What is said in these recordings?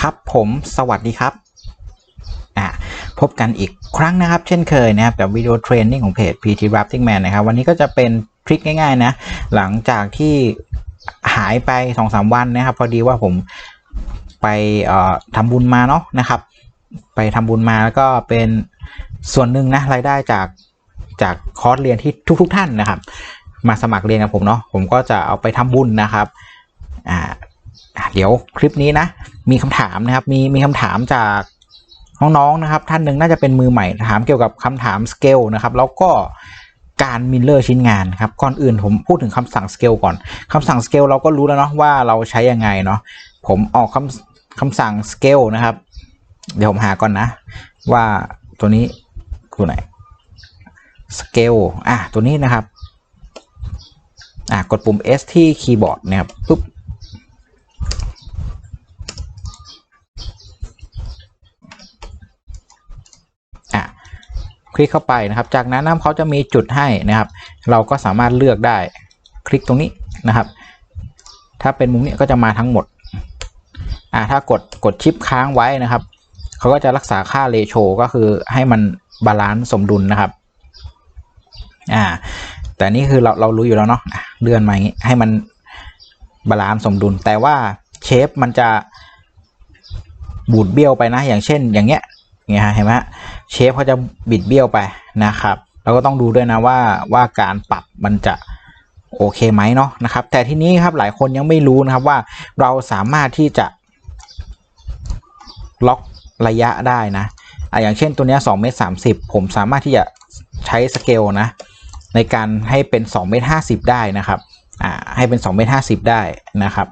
ครับผมสวัสดีครับอ่าพบกันอีกครั้งนะครับ เช่นเคยนะครับกับวิดีโอเทรนนิ่งของเพจ PT Rafting Man นะครับ วันนี้ก็จะเป็นทริคง่ายๆนะ หลังจากที่หายไป2อสวันนะครับ พอดีว่าผมไปเอ่อทำบุญมาเนาะนะครับ ไปทำบุญมาแล้วก็เป็นส่วนหนึ่งนะรายได้จากจากคอร์สเรียนที่ทุกๆทท่านนะครับ มาสมัครเรียนกับผมเนาะผมก็จะเอาไปทำบุญนะครับอ่าอะ เดี๋ยวคลิปนี้นะ มีคำถามนะครับ มีมีคำถามจากน้องๆนะครับ ท่านหนึ่งน่าจะเป็นมือใหม่ถามเกี่ยวกับคำถามสเกลนะครับ แล้วก็การมิลเลอร์ชิ้นงานครับก่อนอื่นผมพูดถึงคำสั่งสเกลก่อนคำสั่งสเกลเราก็รู้แล้วเนาะว่าเราใช้ยังไงเนาะผมออกคำคำสั่งสเกลนะครับ เดี๋ยวผมหาก่อนนะ ว่าตัวนี้ตัวไหนสเกลอะตัวนี้นะครับอะกดปุ่ม S ที่คีย์บอร์ดนะครับปุ๊บ คลิกเข้าไปนะครับ จากนั้นนะเขาจะมีจุดให้นะครับ เราก็สามารถเลือกได้ คลิกตรงนี้นะครับ ถ้าเป็นมุมนี้ก็จะมาทั้งหมดอ่าถ้ากดกดชิปค้างไว้นะครับเขาก็จะรักษาค่าเลโชก็คือให้มันบาลานซ์สมดุลนะครับอ่าแต่นี่คือเราเรารู้อยู่แล้วเนาะอะเลื่อนมาอย่างนี้ให้มันบาลานซ์สมดุล แต่ว่าเชฟมันจะบูดเบี้ยวไปนะ อย่างเช่น อย่างเงี้ย เงี้ยเห็นไหมเชฟเขาจะบิดเบี้ยวไปนะครับแล้วก็ต้องดูด้วยนะว่าว่าการปรับมันจะโอเคไหมเนาะนะครับ แต่ที่นี้ครับหลายคนยังไม่รู้นะครับว่าเราสามารถที่จะล็อกระยะได้นะอะอย่างเช่นตัวนี้2เมตร30 ผมสามารถที่จะใช้สเกลนะในการให้เป็น2เมตร50 ได้นะครับอ่าให้เป็น2เมตร50 ได้นะครับ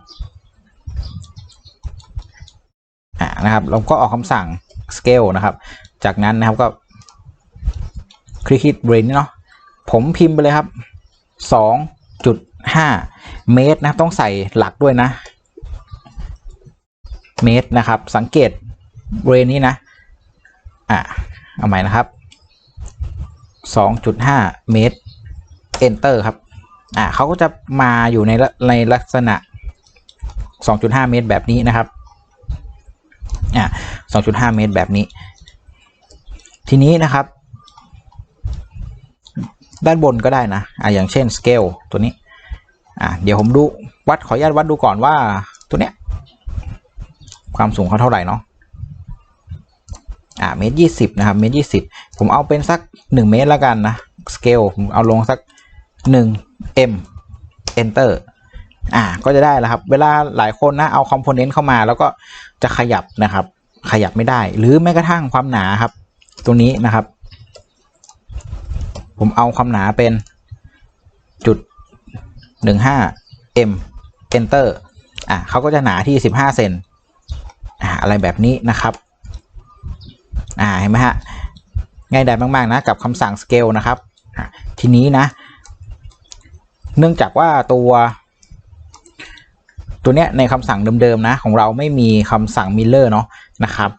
อ่า นะครับ เราก็ออกคำสั่ง scale นะครับ จากนั้นนะครับก็คลิกฮิตเบรนเนาะผมพิมพ์ไปเลยครับ 2.5 เมตรนะต้องใส่หลักด้วยนะ เมตรนะครับ สังเกตบรนนี้นะอะเอาใหม่นะครับ 2.5 เมตร enter ครับอะเขาก็จะมาอยู่ในในลักษณะ 2.5 เมตรแบบนี้นะครับ อะ2.5เมตรแบบนี้ ทีนี้นะครับ ด้านบนก็ได้นะอะอย่างเช่น scale ตัวนี้อะเดี๋ยวผมดูวัดขออนุญาตวัดดูก่อนว่าตัวเนี้ยความสูงเขาเท่าไหร่เนาะอะเมตรยี่สิบนะครับเมตรยี่สิบผมเอาเป็นสักหนึ่งเมตรล้วกันนะ scale ผมเอาลงสักหนึ่ง m enter อ่าก็จะได้แล้วครับ เวลาหลายคนนะเอาคอมโพเนนต์เข้ามา แล้วก็จะขยับนะครับ ขยับไม่ได้ หรือแม้กระทั่งความหนาครับ ตรงนี้นะครับ ผมเอาความหนาเป็นจุดหนึ่งห้า m enter อะเขาก็จะหนาที่สิบห้าเซนอ่าอะไรแบบนี้นะครับอ่าเห็นไหมฮะง่ายดายมากๆนะกับคำสั่ง scale นะครับ ทีนี้นะ เนื่องจากว่าตัว ตัวเนี้ยในคำสั่งเดิมๆนะของเราไม่มีคำสั่ง miller เนาะนะครับ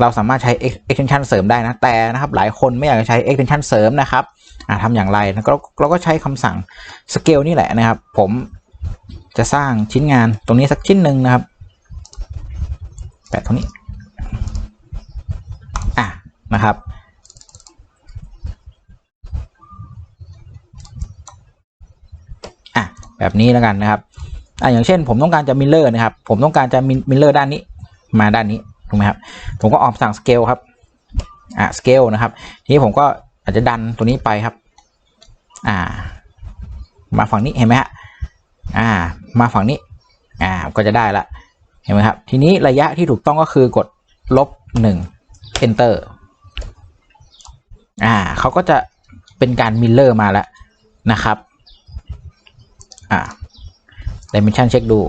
เราสามารถใช้ extension เสริมได้นะแต่นะครับหลายคนไม่อยากจะใช้ extension เสริมนะครับอ่าทำอย่างไรนะก็เราก็ใช้คำสั่ง scale นี่แหละนะครับ ผมจะสร้างชิ้นงานตรงนี้สักชิ้นหนึ่งนะครับแปะตรงนี้อะนะครับอะแบบนี้แล้วกันนะครับ อะอย่างเช่น ผมต้องการจะมิลเลอร์นะครับ ผมต้องการจะมิลเลอร์ด้านนี้มาด้านนี้ถูกไหมครับ ผมก็ออกสั่งสเกลครับ อะสเกลนะครับ ทีนี้ผมก็อาจจะดันตัวนี้ไปครับ อ่า มาฝั่งนี้เห็นไหมฮะ อ่า มาฝั่งนี้ อ่า ก็จะได้ละ เห็นไหมครับ ทีนี้ระยะที่ถูกต้องก็คือกดลบหนึ่ง enter อ่าเขาก็จะเป็นการมิลเลอร์มาแล้วนะครับ อ่า dimension เช็คดู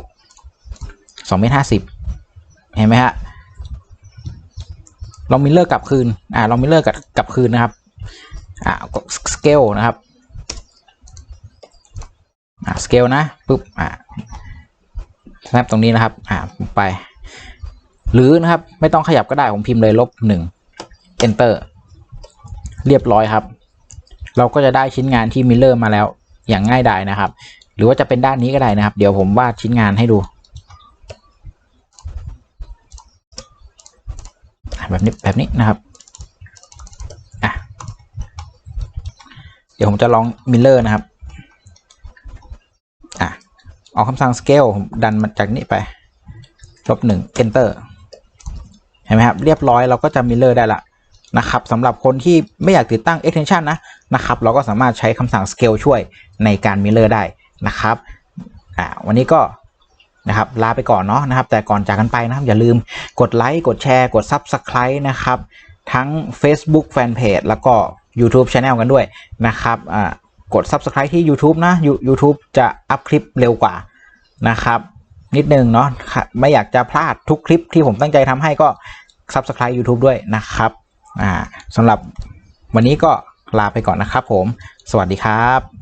2เมตรห้าสิบเห็นไหมฮะลองมิลเลอร์กลับคืน อ่าลองมิลเลอร์กลับกลับคืนนะครับ อ่ากด scale นะครับ อ่า scale นะปุ๊บ อ่า snap ตรงนี้นะครับ อ่าไป หรือนะครับ ไม่ต้องขยับก็ได้ ผมพิมพ์เลยลบหนึ่ง enter เรียบร้อยครับ เราก็จะได้ชิ้นงานที่มิลเลอร์มาแล้วอย่างง่ายดายนะครับ รือว่าจะเป็นด้านนี้ก็ได้นะครับ เดี๋ยวผมวาดชิ้นงานให้ดู แบบนี้แบบนี้นะครับอะเดี๋ยวผมจะลองมิลเลอร์นะครับอะเอาคำสั่ง scale ผมดันมาจากนี้ไปลบหนึ่ง enter เห็นไหมครับ เรียบร้อยเราก็จะมิลเลอร์ได้ละนะครับสำหรับคนที่ไม่อยากติดตั้ง extension นะนะครับ เราก็สามารถใช้คำสั่ง scale ช่วยในการมิลเลอร์ได้ นะครับอ่าวันนี้ก็นะครับลาไปก่อนเนาะนะครับ แต่ก่อนจากกันไปนะครับอย่าลืมกดไลค์กดแชร์กด Subscribe นะครับ ทั้ง Facebook Fanpage แล้วก็ YouTube Channel กันด้วยนะครับอ่ากด Subscribe ที่ YouTube นะ YouTube จะอัพคลิปเร็วกว่านะครับ นิดนึงเนาะค่ะไม่อยากจะพลาดทุกคลิปที่ผมตั้งใจทำให้ก็ Subscribe YouTube ด้วยนะครับอ่าสำหรับวันนี้ก็ลาไปก่อนนะครับผม สวัสดีครับ